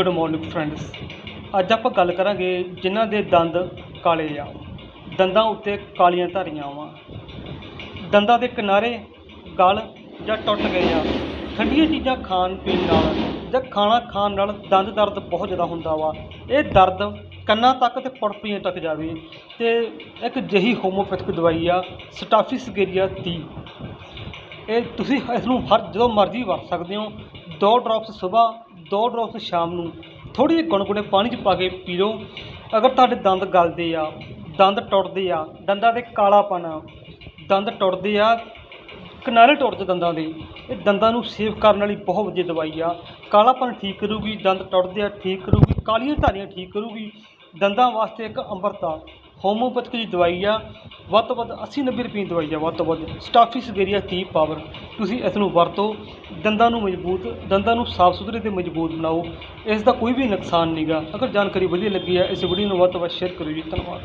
Good morning friends ਅੱਜ ਆਪਾਂ ਗੱਲ ਕਰਾਂਗੇ ਜਿਨ੍ਹਾਂ ਦੇ ਦੰਦ ਕਾਲੇ ਆ। ਦੰਦਾਂ ਉੱਤੇ ਕਾਲੀਆਂ ਧਾਰੀਆਂ ਵਾ। ਦੰਦਾਂ ਦੇ ਕਿਨਾਰੇ ਗਲ ਜਾਂ ਟੁੱਟ ਗਏ ਆ। ਠੰਡੀਆਂ ਚੀਜ਼ਾਂ ਖਾਣ ਪੀਣ ਨਾਲ ਜਾਂ ਖਾਣਾ ਖਾਣ ਨਾਲ ਦੰਦ ਦਰਦ ਬਹੁਤ ਜ਼ਿਆਦਾ ਹੁੰਦਾ ਵਾ। ਇਹ ਦਰਦ ਕੰਨਾਂ ਤੱਕ ਤੇ ਪੜਪੀਆਂ ਤੱਕ ਜਾਵੇ। ਤੇ ਇੱਕ ਜਹੀ ਹੋਮੋਪੈਥਿਕ ਦਵਾਈ ਆ ਸਟਾਫਿਸਗੇਰੀਆ 30 ਇਹ ਤੁਸੀਂ ਇਸ ਨੂੰ ਹਰ ਜਦੋਂ ਮਰਜ਼ੀ ਵਰਤ ਸਕਦੇ ਹੋ। ਦੋ ਡ੍ਰੌਪਸ ਸਵੇਰ ਦੋ ਡ੍ਰੌਪਸ ਸ਼ਾਮ ਨੂੰ ਥੋੜ੍ਹੀ ਜਿਹੀ ਗੁਣਗੁਣੇ ਪਾਣੀ 'ਚ ਪਾ ਕੇ ਪੀ ਲਓ ਅਗਰ ਤੁਹਾਡੇ ਦੰਦ ਗਲਦੇ ਆ, ਦੰਦ ਟੁੱਟਦੇ ਆ, ਦੰਦਾਂ ਦੇ ਕਾਲਾਪਨ ਆ, ਦੰਦ ਟੁੱਟਦੇ ਆ, ਕਿਨਾਰੇ ਟੁੱਟਦੇ ਦੰਦਾਂ ਦੇ। ਇਹ ਦੰਦਾਂ ਨੂੰ ਸੇਫ ਕਰਨ ਵਾਲੀ ਬਹੁਤ ਵਧੀਆ ਦਵਾਈ ਆ। ਕਾਲਾਪਨ ਠੀਕ ਕਰੂਗੀ, ਦੰਦ ਟੁੱਟਦੇ ਆ, ਠੀਕ ਕਰੂਗੀ, ਕਾਲੀਆਂ ਧਾਰੀਆਂ ਠੀਕ ਕਰੂਗੀ। ਦੰਦਾਂ ਵਾਸਤੇ ਇੱਕ ਅੰਮ੍ਰਿਤ ਆ। ਹੋਮੋਪੈਥਿਕ ਦੀ ਦਵਾਈ ਆ, ਵੱਧ ਤੋਂ ਵੱਧ 80 90 ਰੁਪਏ ਦੀ ਦਵਾਈ ਆ, ਵੱਧ ਤੋਂ ਵੱਧ। ਸਟਾਫਿਸਗੇਰੀਆ 30 ਪਾਵਰ ਤੁਸੀਂ ਇਸ ਨੂੰ ਵਰਤੋ, ਦੰਦਾਂ ਨੂੰ ਮਜ਼ਬੂਤ, ਦੰਦਾਂ ਨੂੰ ਸਾਫ਼ ਸੁਥਰੇ ਤੇ ਮਜ਼ਬੂਤ ਬਣਾਓ। ਇਸ ਦਾ ਕੋਈ ਵੀ ਨੁਕਸਾਨ ਨਹੀਂਗਾ ਅਗਰ ਜਾਣਕਾਰੀ ਵਧੀਆ ਲੱਗੀ ਹੈ ਇਸ ਵੀਡੀਓ ਨੂੰ ਵੱਧ ਤੋਂ ਵੱਧ ਸ਼ੇਅਰ ਕਰੋ ਜੀ। ਧੰਨਵਾਦ।